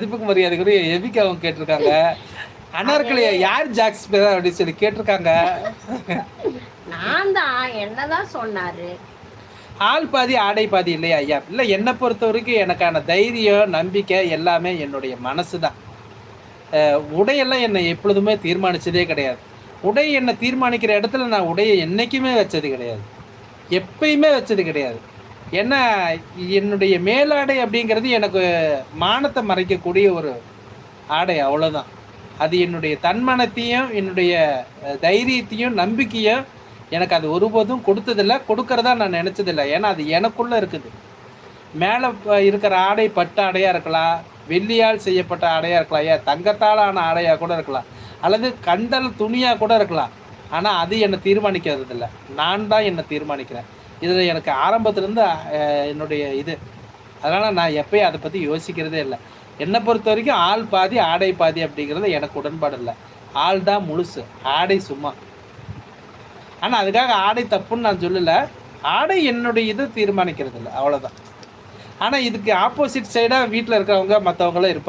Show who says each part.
Speaker 1: மதிப்புக்கு மரியாதைக்குரிய அவங்க கேட்டிருக்காங்க. அனார்கலிய யார் ஜாக்ஸ் பேர் அப்படின்னு சொல்லி கேட்டிருக்காங்க.
Speaker 2: நான் தான் என்னதான் சொன்னாரு?
Speaker 1: ஆள் பாதி ஆடை பாதி இல்லையா ஐயா? இல்லை என்னை பொறுத்த வரைக்கும் எனக்கான தைரியம் நம்பிக்கை எல்லாமே என்னுடைய மனசு தான் உடையெல்லாம் என்னை எப்பொழுதுமே தீர்மானிச்சதே கிடையாது. உடை என்னை தீர்மானிக்கிற இடத்துல நான் உடையை என்றைக்குமே வச்சது கிடையாது. எப்பயுமே வச்சது கிடையாது. ஏன்னா என்னுடைய மேலாடை அப்படிங்கிறது எனக்கு மானத்தை மறைக்கக்கூடிய ஒரு ஆடை அவ்வளோதான் அது என்னுடைய தன்மானத்தையும் என்னுடைய தைரியத்தையும் நம்பிக்கையும் எனக்கு அது ஒருபோதும் கொடுத்ததில்ல. கொடுக்கறதா நான் நினச்சதில்லை. ஏன்னா அது எனக்குள்ளே இருக்குது. மேலே இருக்கிற ஆடை பட்டு ஆடையாக இருக்கலாம் வெள்ளியால் செய்யப்பட்ட ஆடையாக இருக்கலாம் ஏன் தங்கத்தால் ஆன ஆடையாக கூட இருக்கலாம் அல்லது கந்தல் துணியாக கூட இருக்கலாம். ஆனால் அது என்னை தீர்மானிக்கிறதில்ல. நான் தான் என்னை தீர்மானிக்கிறேன். இதில் எனக்கு ஆரம்பத்துலேருந்து என்னுடைய இது. அதனால் நான் எப்பயும் அதை பற்றி யோசிக்கிறதே இல்லை. என்னை பொறுத்த வரைக்கும் ஆள் பாதி ஆடை பாதி அப்படிங்கிறது எனக்கு உடன்பாடு இல்லை. ஆள் தான் முழுசு. ஆடை சும்மா. ஆனால் அதுக்காக ஆடை தப்புன்னு நான் சொல்லலை. ஆடை என்னுடைய இது தீர்மானிக்கிறது இல்லை. அவ்வளோதான் ஆனால் இதுக்கு ஆப்போசிட் சைடாக வீட்டில் இருக்கிறவங்க மற்றவங்களும் இருப்பாங்க.